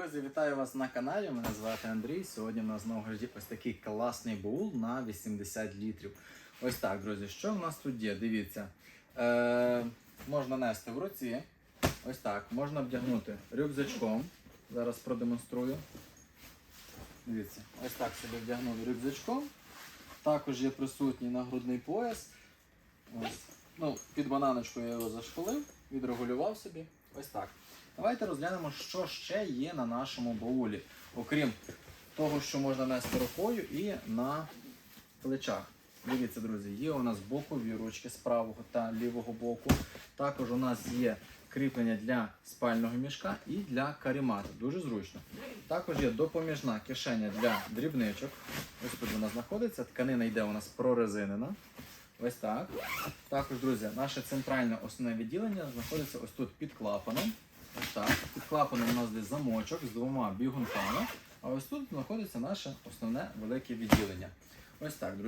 Друзі, вітаю вас на каналі. Мене звати Андрій. Сьогодні у нас знову ж ось такий класний баул на 80 літрів. Ось так, друзі, що в нас тут є? Дивіться. Е, можна нести в руці. Ось так. Можна вдягнути рюкзачком. Зараз продемонструю. Дивіться, ось так собі вдягнув рюкзачком. Також є присутній нагрудний пояс. Ось. Ну, під бананочку я його зашпилив, відрегулював собі. Ось так. Давайте розглянемо, що ще є на нашому баулі, окрім того, що можна нести рукою і на плечах. Дивіться, друзі, є у нас бокові ручки з правого та лівого боку. Також у нас є кріплення для спального мішка і для карімату. Дуже зручно. Також є допоміжна кишеня для дрібничок. Ось тут вона знаходиться. Тканина йде у нас прорезинена. Ось так. Також, друзі, наше центральне основне відділення знаходиться ось тут під клапаном. Ось так. Під клапаном у нас десь замочок з двома бігунками. А ось тут знаходиться наше основне велике відділення. Ось так, друзі.